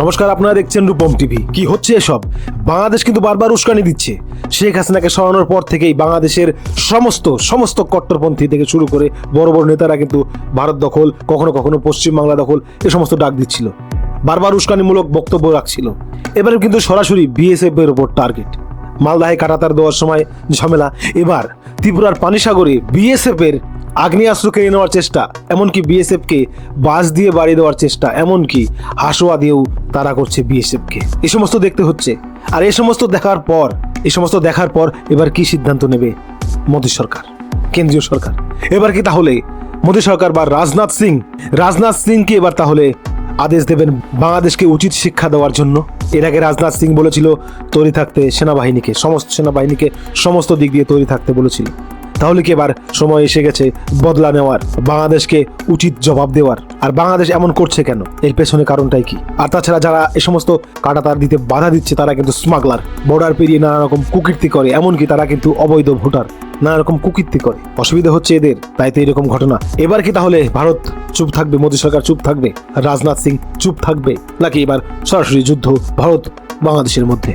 নমস্কার, আপনারা দেখছেন রূপম টিভি। কি হচ্ছে এসব? বাংলাদেশ কিন্তু বারবার উস্কানি দিচ্ছে। শেখ হাসিনাকে সরানোর পর থেকেই বাংলাদেশের সমস্ত সমস্ত কট্টরপন্থী থেকে শুরু করে বড় বড় নেতারা কিন্তু ভারত দখল, কখনো কখনো পশ্চিমবাংলা দখল, এ সমস্ত ডাক দিচ্ছিল। বারবার উস্কানিমূলক বক্তব্য রাখছিল। এবারে কিন্তু সরাসরি বিএসএফ এর উপর টার্গেট। মালদাহে কাটাতার দেওয়ার সময় ঝামেলা। এবার ত্রিপুরার পানিসাগরে বিএসএফ এর আগ্নেয়াস্ত্র কেড়ে নেওয়ার চেষ্টা, এমনকি বিএসএফ কে বাস দিয়ে বাড়ি দেওয়ার চেষ্টা, এমনকি হাসোয়া দিয়েও তারা করছে বিএসএফ কে এই সমস্ত দেখতে হচ্ছে। আর এই সমস্ত দেখার পর এই সমস্ত দেখার পর এবার কি সিদ্ধান্ত নেবে মোদী সরকার, কেন্দ্রীয় সরকার? এবার কি তাহলে মোদী সরকার বা রাজনাথ সিং? রাজনাথ সিং কি এবার তাহলে আদেশ দেবেন বাংলাদেশকে উচিত শিক্ষা দেওয়ার জন্য? এর আগে রাজনাথ সিং বলেছিল, তৈরি থাকতে সেনাবাহিনীকে, সমস্ত সেনাবাহিনীকে, সমস্ত দিক দিয়ে তৈরি থাকতে বলেছিল। তাহলে কি এবার সময় এসে গেছে বদলা নেওয়ার? বাংলাদেশকে উচিত জবাব দেওয়ার। আর বাংলাদেশ এমন করছে কেন? এর পেছনে কারণটাই কি? আর তাছাড়া যারা এ সমস্ত কাটাতার দিতে বাধা দিচ্ছে, তারা কিন্তু স্মাগলার বর্ডার পেরিয়ে নানা রকম কুকীর্তি করে, এমনকি তারা কিন্তু অবৈধ ভোটার। নানা রকম কুকীর্তি করে। অসুবিধা হচ্ছে এদের, তাই তো এরকম ঘটনা। এবার কি তাহলে ভারত চুপ থাকবে, মোদী সরকার চুপ থাকবে, রাজনাথ সিং চুপ থাকবে, নাকি এবার সরাসরি যুদ্ধ ভারত বাংলাদেশের মধ্যে?